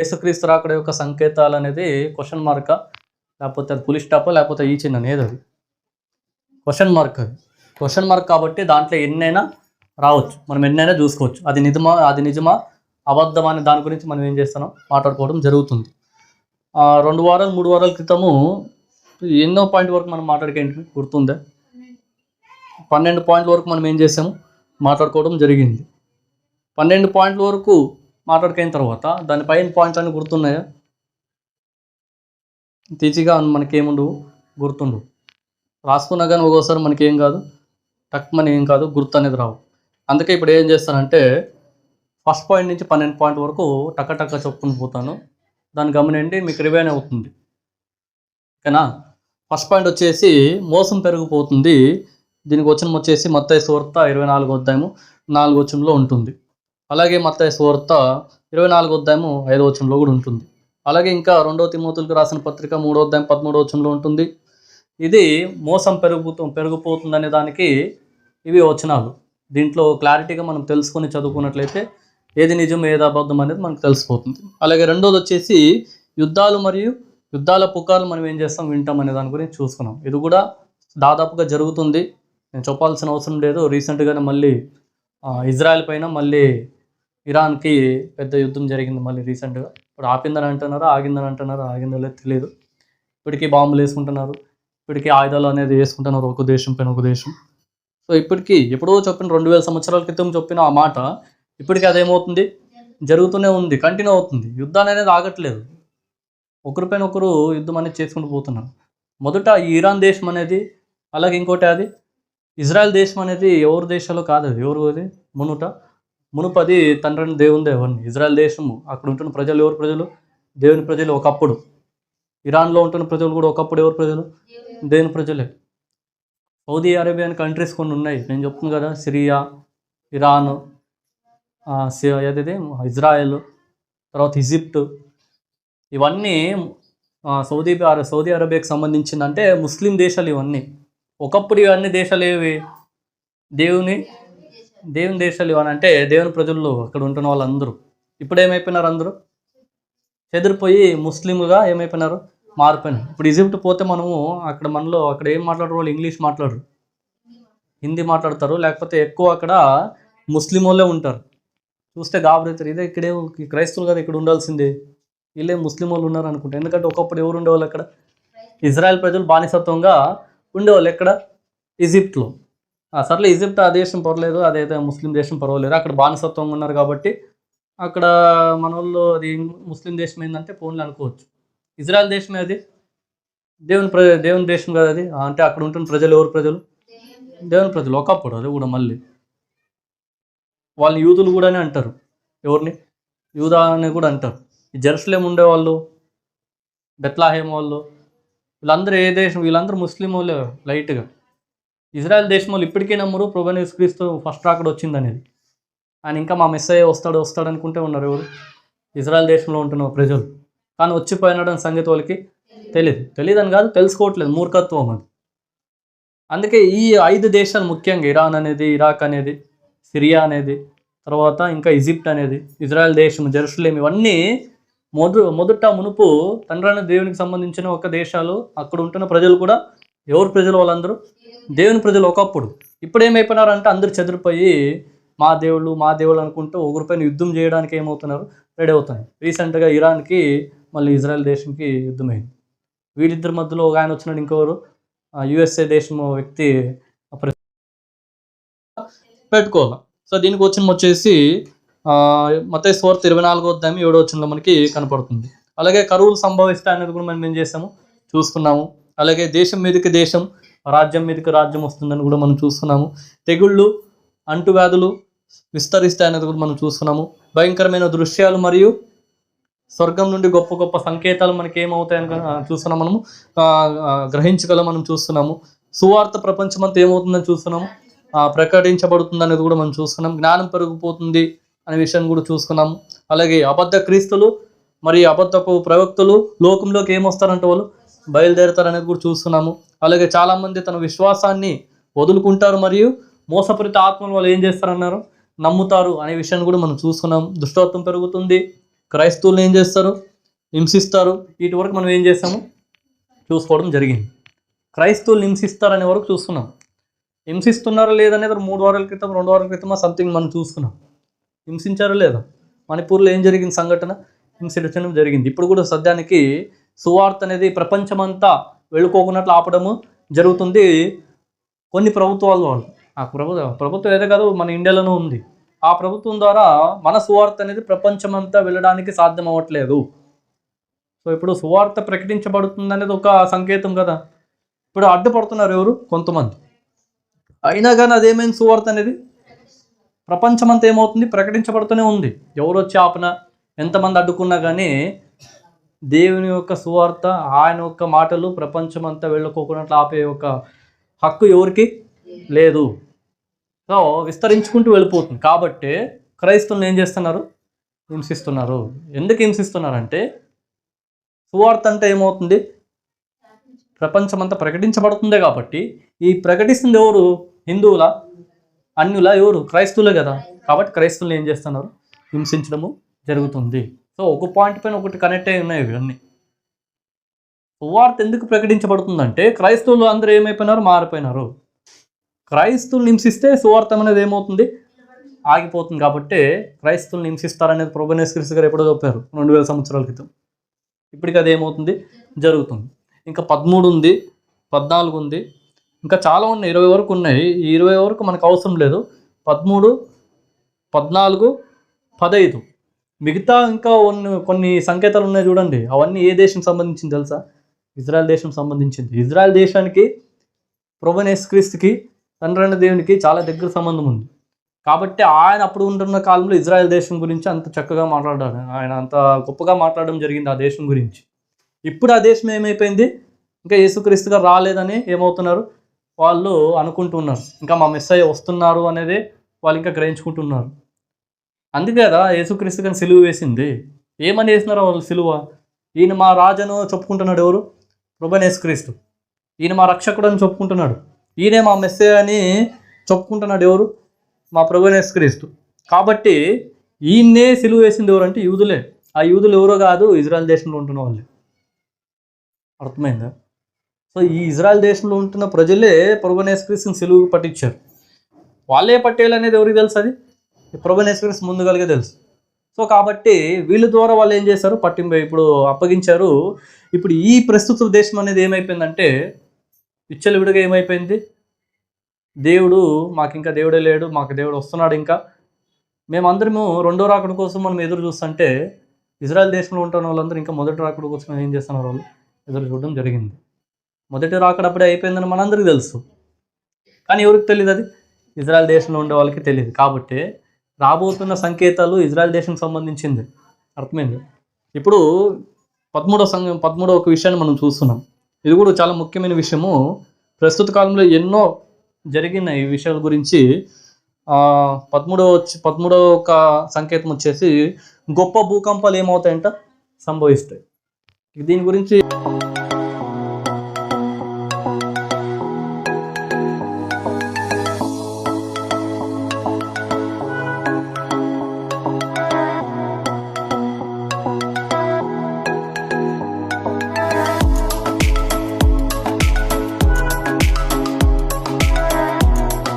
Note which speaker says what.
Speaker 1: యేసుక్రీస్తు రాకడ యొక్క సంకేతాలు అనేది క్వశ్చన్ మార్కా లేకపోతే అది పులి స్టాపా లేకపోతే ఈ చిన్న ఏది అది? క్వశ్చన్ మార్క్ అది. క్వశ్చన్ మార్క్ కాబట్టి దాంట్లో ఎన్నైనా రావచ్చు. మనం ఎన్నైనా చూసుకోవచ్చు. అది నిజమా? అది నిజమా? అబద్ధమా? అనే దాని గురించి మనం ఏం చేస్తున్నాం? మాట్లాడుకోవడం జరుగుతుంది. రెండు వారాలు మూడు వారాల క్రితము ఎన్నో పాయింట్ వరకు మనం మాట్లాడుకేంటి గుర్తుందే? పన్నెండు పాయింట్ల వరకు మనం ఏం చేసాము? మాట్లాడుకోవడం జరిగింది. పన్నెండు పాయింట్ల వరకు మాట్లాడుకైన తర్వాత దాని పైన పాయింట్లు అన్ని గుర్తున్నాయా? తీచిగా మనకేముండవు గుర్తుండవు రాసుకున్నా కానీ ఒక్కోసారి మనకేం కాదు? టక్ మన ఏం కాదు? గుర్తు అనేది రావు. అందుకే ఇప్పుడు ఏం చేస్తానంటే ఫస్ట్ పాయింట్ నుంచి పన్నెండు పాయింట్ వరకు టక్క టక్క చెప్పుకుని పోతాను. దాన్ని గమనిండి మీకు రివైన్ అవుతుంది. ఓకేనా? ఫస్ట్ పాయింట్ వచ్చేసి మోసం పెరిగిపోతుంది. దీనికి వచ్చిన వచ్చేసి మొత్తం సువార్త ఇరవై నాలుగు అధ్యాయము నాలుగు వచ్చంలో ఉంటుంది. అలాగే మత్తయి సువార్త ఇరవై నాలుగు అధ్యాయము ఐదో వచనంలో కూడా ఉంటుంది. అలాగే ఇంకా రెండో తిమోతులకు రాసిన పత్రిక మూడో అధ్యాయం పదమూడో వచనంలో ఉంటుంది. ఇది మోసం పెరుగుతూ పెరిగిపోతుందనే దానికి ఇవి వచనాలు. దీంట్లో క్లారిటీగా మనం తెలుసుకొని చదువుకున్నట్లయితే ఏది నిజం ఏది అబద్ధం అనేది మనకు తెలిసిపోతుంది. అలాగే రెండోది వచ్చేసి యుద్ధాలు మరియు యుద్ధాల పుకార్లు మనం ఏం చేస్తాం వింటాం అనే దాని గురించి చూసుకున్నాం. ఇది కూడా దాదాపుగా జరుగుతుంది. నేను చెప్పాల్సిన అవసరం లేదు. రీసెంట్గానే మళ్ళీ ఇజ్రాయెల్ పైన మళ్ళీ ఇరాన్కి పెద్ద యుద్ధం జరిగింది మళ్ళీ రీసెంట్గా. ఇప్పుడు ఆపిందని అంటున్నారా ఆగిందని అంటున్నారా ఆగిందో లేదు తెలియదు ఇప్పటికీ బాంబులు వేసుకుంటున్నారు. ఇప్పటికీ ఆయుధాలు అనేది వేసుకుంటున్నారు ఒక దేశం పైన ఒక దేశం. సో ఇప్పటికీ ఎప్పుడో చెప్పిన రెండు వేల సంవత్సరాల క్రితం చెప్పిన ఆ మాట ఇప్పటికీ అదేమవుతుంది? జరుగుతూనే ఉంది కంటిన్యూ అవుతుంది. యుద్ధాన్ని అనేది ఆగట్లేదు. ఒకరిపైన ఒకరు యుద్ధం అనేది చేసుకుంటూ పోతున్నారు. మొదట ఈ ఇరాన్ దేశం అనేది అలాగే ఇంకోటి అది ఇజ్రాయెల్ దేశం అనేది ఎవరి దేశాలు కాదు అది. ఎవరు అది? మునుట. మునుపది తండ్రిని దేవుని దేవుని ఇజ్రాయల్ దేశము. అక్కడ ఉంటున్న ప్రజలు ఎవరు ప్రజలు? దేవుని ప్రజలు ఒకప్పుడు. ఇరాన్లో ఉంటున్న ప్రజలు కూడా ఒకప్పుడు ఎవరు ప్రజలు? దేవుని ప్రజలే. సౌదీ అరేబియన్ కంట్రీస్ కొన్ని ఉన్నాయి. నేను చెప్తున్నాను కదా సిరియా ఇరాన్ ఏదైతే ఇజ్రాయెల్ తర్వాత ఈజిప్ట్. ఇవన్నీ సౌదీ సౌదీ అరేబియాకి సంబంధించిందంటే ముస్లిం దేశాలు ఇవన్నీ. ఒకప్పుడు ఇవన్నీ దేశాలు ఏవి? దేవుని దేవుని దేశాలు ఇవన్నీ అంటే దేవుని ప్రజల్లో అక్కడ ఉంటున్న వాళ్ళందరూ. ఇప్పుడు ఏమైపోయినారు అందరూ? చెదిరిపోయి ముస్లింలుగా ఏమైపోయినారు? మారిపోయినారు. ఇప్పుడు ఈజిప్ట్ పోతే మనము అక్కడ మనలో అక్కడ ఏం మాట్లాడరు వాళ్ళు? ఇంగ్లీష్ మాట్లాడరు. హిందీ మాట్లాడతారు. లేకపోతే ఎక్కువ అక్కడ ముస్లిం వాళ్ళే ఉంటారు. చూస్తే గాబరవుతారు ఇదే ఇక్కడే క్రైస్తవులు కదా ఇక్కడ ఉండాల్సిందే. వీళ్ళే ముస్లిం వాళ్ళు ఉన్నారు అనుకుంటా. ఎందుకంటే ఒకప్పుడు ఎవరు ఉండేవాళ్ళు అక్కడ? ఇజ్రాయెల్ ప్రజలు బానిసత్వంగా ఉండేవాళ్ళు ఎక్కడ? ఈజిప్ట్లో. సర్లే ఈజిప్ట్ ఆ దేశం పర్వాలేదు అదైతే ముస్లిం దేశం పర్వాలేదు. అక్కడ బానిసత్వంగా ఉన్నారు కాబట్టి అక్కడ మన వాళ్ళు అది ముస్లిం దేశం ఏంటంటే ఫోన్లు అనుకోవచ్చు. ఇజ్రాయెల్ దేశమే అది దేవుని ప్ర దేవుని దేశం కదా అది? అంటే అక్కడ ఉంటున్న ప్రజలు ఎవరు ప్రజలు? దేవుని ప్రజలు. ఒకప్పుడు అది కూడా మళ్ళీ. వాళ్ళు యూదులు కూడానే అంటారు. ఎవరిని? యూదా అని కూడా అంటారు. ఈ జెరూసలేం ఉండేవాళ్ళు బెత్లాహేమ్ వాళ్ళు వీళ్ళందరూ ఏ దేశం? వీళ్ళందరూ ముస్లిం వాళ్ళే లైట్గా. ఇజ్రాయెల్ దేశం వాళ్ళు ఇప్పటికే నమ్మరు ప్రభు క్రీస్తు ఫస్ట్ రాకడ వచ్చింది అనేది ఆయన ఇంకా మా మెస్సే వస్తాడు వస్తాడు అనుకుంటే ఉన్నారు ఎవరు? ఇజ్రాయెల్ దేశంలో ఉంటున్న ప్రజలు. కానీ వచ్చిపోయినాడు అని సంగతి వాళ్ళకి తెలియదు తెలియదు అని కాదు తెలుసుకోవట్లేదు మూర్ఖత్వం అది. అందుకే ఈ ఐదు దేశాలు ముఖ్యంగా ఇరాన్ అనేది ఇరాక్ అనేది సిరియా అనేది తర్వాత ఇంకా ఈజిప్ట్ అనేది ఇజ్రాయెల్ దేశం జెరూసలేం ఇవన్నీ మొద మొదట మునుపు తండ్రైన దేవునికి సంబంధించిన ఒక దేశాలు అక్కడ ఉంటున్న ప్రజలు కూడా ఎవరు ప్రజలు వాళ్ళందరూ? దేవుని ప్రజలు ఒకప్పుడు ఇప్పుడు ఏమైపోయినారంటే అందరు చెదిరిపోయి మా దేవుళ్ళు మా దేవుళ్ళు అనుకుంటూ ఒకరిపైన యుద్ధం చేయడానికి ఏమవుతున్నారు? రెడీ అవుతున్నారు. రీసెంట్గా ఇరాన్కి మళ్ళీ ఇజ్రాయెల్ దేశంకి యుద్ధమైంది. వీళ్ళిద్దరి మధ్యలో ఒక ఆయన వచ్చినాడు ఇంకొకరు. యుఎస్ఏ దేశం వ్యక్తి పెట్టుకోవాలి. సో దీనికి వచ్చిన వచ్చేసి మత స్వార్థ ఇరవై నాలుగో అధ్యాయం ఏడో వచ్చిన మనకి కనపడుతుంది. అలాగే కరువులు సంభవిస్తాయి అనేది కూడా మనం ఏం చేసాము చూసుకున్నాము. అలాగే దేశం మీదకి దేశం రాజ్యం మీదకి రాజ్యం వస్తుందని కూడా మనం చూస్తున్నాము. తెగుళ్ళు అంటువ్యాధులు విస్తరిస్తాయి అనేది కూడా మనం చూస్తున్నాము. భయంకరమైన దృశ్యాలు మరియు స్వర్గం నుండి గొప్ప గొప్ప సంకేతాలు మనకి ఏమవుతాయని చూస్తున్నాం మనము. ఆ, గ్రహించగలం మనం చూస్తున్నాము. సువార్త ప్రపంచం అంతా ఏమవుతుందని చూస్తున్నాము. ప్రకటించబడుతుంది అనేది కూడా మనం చూస్తున్నాం జ్ఞానం పెరిగిపోతుంది అనే విషయాన్ని కూడా చూసుకున్నాము అలాగే అబద్ధ క్రీస్తులు మరియు అబద్ధపు ప్రవక్తులు లోకంలోకి ఏమొస్తారంటే వాళ్ళు? బయలుదేరుతారనేది కూడా చూస్తున్నాము. అలాగే చాలామంది తన విశ్వాసాన్ని వదులుకుంటారు మరియు మోసపూరిత ఆత్మలు వాళ్ళు ఏం చేస్తారన్నారు? నమ్ముతారు అనే విషయాన్ని కూడా మనం చూస్తున్నాం. దుష్టత్వం పెరుగుతుంది. క్రైస్తవులు ఏం చేస్తారు? హింసిస్తారు. వీటి వరకు మనం ఏం చేస్తాము చూసుకోవడం జరిగింది. క్రైస్తవులు హింసిస్తారనే వరకు చూస్తున్నాం. హింసిస్తున్నారా లేదనేది మూడు వారాల క్రితం రెండు వారాల క్రితం సంథింగ్ మనం చూసుకున్నాం. హింసించారా లేదా? మణిపూర్లో ఏం జరిగింది సంఘటన? హింసించడం జరిగింది. ఇప్పుడు కూడా సద్యానికి సువార్త అనేది ప్రపంచమంతా వెళ్ళుకోకున్నట్లు ఆపడము జరుగుతుంది కొన్ని ప్రభుత్వాల వాళ్ళు ఆ ప్రభుత్వం ప్రభుత్వం ఏదో కాదు మన ఇండియాలోనూ ఉంది. ఆ ప్రభుత్వం ద్వారా మన సువార్త అనేది ప్రపంచమంతా వెళ్ళడానికి సాధ్యం అవ్వట్లేదు సో ఇప్పుడు సువార్త ప్రకటించబడుతుంది అనేది ఒక సంకేతం కదా. ఇప్పుడు అడ్డుపడుతున్నారు ఎవరు? కొంతమంది. అయినా కానీ అదేమైంది సువార్త అనేది? ప్రపంచమంతా ఏమవుతుంది? ప్రకటించబడుతూనే ఉంది. ఎవరు వచ్చి ఆపినా ఎంతమంది అడ్డుకున్నా కానీ దేవుని యొక్క సువార్త ఆయన యొక్క మాటలు ప్రపంచమంతా వెళ్ళకోకున్నట్లు ఆపే యొక్క హక్కు ఎవరికి? లేదు. సో విస్తరించుకుంటూ వెళ్ళిపోతుంది. కాబట్టి క్రైస్తవులు ఏం చేస్తున్నారు? హింసిస్తున్నారు. ఎందుకు హింసిస్తున్నారంటే సువార్త అంటే ఏమవుతుంది? ప్రపంచమంతా ప్రకటించబడుతుందే కాబట్టి ఈ ప్రకటిస్తుంది ఎవరు? హిందువుల అన్యుల ఎవరు? క్రైస్తవులే కదా. కాబట్టి క్రైస్తవులు ఏం చేస్తున్నారు? హింసించడము జరుగుతుంది. సో ఒక పాయింట్ పైన ఒకటి కనెక్ట్ అయి ఉన్నాయి ఇవన్నీ. సువార్త ఎందుకు ప్రకటించబడుతుందంటే క్రైస్తవులు అందరూ ఏమైపోయినారు? మారిపోయినారు. క్రైస్తువులు హింసిస్తే సువార్తం అనేది ఏమవుతుంది? ఆగిపోతుంది కాబట్టి క్రైస్తవులు హింసిస్తారనేది ప్రభనేశ్వరిస్ గారు ఎప్పుడో చెప్పారు. రెండు వేల సంవత్సరాల క్రితం. ఇప్పటికి అది ఏమవుతుంది? జరుగుతుంది. ఇంకా పదమూడు ఉంది పద్నాలుగు ఉంది ఇంకా చాలా ఉన్నాయి. ఇరవై వరకు ఉన్నాయి. ఈ ఇరవై వరకు మనకు అవసరం లేదు. పదమూడు పద్నాలుగు పదహైదు. మిగతా ఇంకా కొన్ని కొన్ని సంకేతాలు ఉన్నాయి చూడండి. అవన్నీ ఏ దేశం సంబంధించింది తెలుసా? ఇజ్రాయెల్ దేశం సంబంధించింది. ఇజ్రాయెల్ దేశానికి ప్రభనేస్ క్రీస్తుకి తండ్రైన దేవునికి చాలా దగ్గర సంబంధం ఉంది. కాబట్టి ఆయన అప్పుడు ఉంటున్న కాలంలో ఇజ్రాయెల్ దేశం గురించి అంత చక్కగా మాట్లాడారు. ఆయన అంత గొప్పగా మాట్లాడడం జరిగింది ఆ దేశం గురించి. ఇప్పుడు ఆ దేశం ఏమైపోయింది? ఇంకా యేసుక్రీస్తుగా రాలేదని ఏమవుతున్నారు? వాళ్ళు అనుకుంటున్నారు. ఇంకా మా మెస్సయ్య వస్తున్నారు అనేది వాళ్ళు ఇంకా గ్రహించుకుంటున్నారు. అందుకే కదా యేసుక్రీస్తు కానీ సిలువ వేసింది. ఏమని వేసినారు వాళ్ళు సిలువ? ఈయన మా రాజను చెప్పుకుంటున్నాడు ఎవరు? ప్రభన్ యేసుక్రీస్తు. ఈయన మా రక్షకుడు అని చెప్పుకుంటున్నాడు. ఈయనే మా మెస్సే అని చెప్పుకుంటున్నాడు ఎవరు? మా ప్రభు యేసుక్రీస్తు. కాబట్టి ఈయన్నే సిలువ వేసింది ఎవరంటే యూదులే. ఆ యూదులు ఎవరో కాదు ఇజ్రాయల్ దేశంలో ఉంటున్న వాళ్ళు. అర్థమైందా? సో ఈ ఇజ్రాయల్ దేశంలో ఉంటున్న ప్రజలే ప్రభనేశ్వరిని సిలువు పట్టించారు. వాళ్ళే పట్టేయాలనేది ఎవరికి తెలుసు అది? ప్రభనేశ్వరిస్ ముందుగానే తెలుసు. సో కాబట్టి వీళ్ళ ద్వారా వాళ్ళు ఏం చేశారు? పట్టింపు ఇప్పుడు అప్పగించారు. ఇప్పుడు ఈ ప్రస్తుత దేశం అనేది ఏమైపోయిందంటే విచ్చలవిడిగా ఏమైపోయింది? దేవుడు మాకు ఇంకా దేవుడే లేడు మాకు దేవుడు వస్తున్నాడు ఇంకా. మేమందరము రెండో రాకడ కోసం మనం ఎదురు చూస్తుంటే ఇజ్రాయెల్ దేశంలో ఉంటున్న వాళ్ళందరూ ఇంకా మొదటి రాకడ కోసం ఏం చేస్తున్నారు వాళ్ళు? ఎదురు చూడడం జరిగింది. మొదటి రాకడప్పుడే అయిపోయిందని మనందరికీ తెలుసు. కానీ ఎవరికి తెలియదు అది? ఇజ్రాయెల్ దేశంలో ఉండే వాళ్ళకి తెలియదు కాబట్టి రాబోతున్న సంకేతాలు ఇజ్రాయెల్ దేశం సంబంధించింది. అర్థమైంది? ఇప్పుడు పదమూడవ సంఘం పదమూడవ ఒక విషయాన్ని మనం చూస్తున్నాం. ఇది కూడా చాలా ముఖ్యమైన విషయము. ప్రస్తుత కాలంలో ఎన్నో జరిగిన ఈ విషయాల గురించి. పదమూడవ వచ్చి పదమూడవ ఒక సంకేతం వచ్చేసి గొప్ప భూకంపాలు ఏమవుతాయంట? సంభవిస్తాయి. దీని గురించి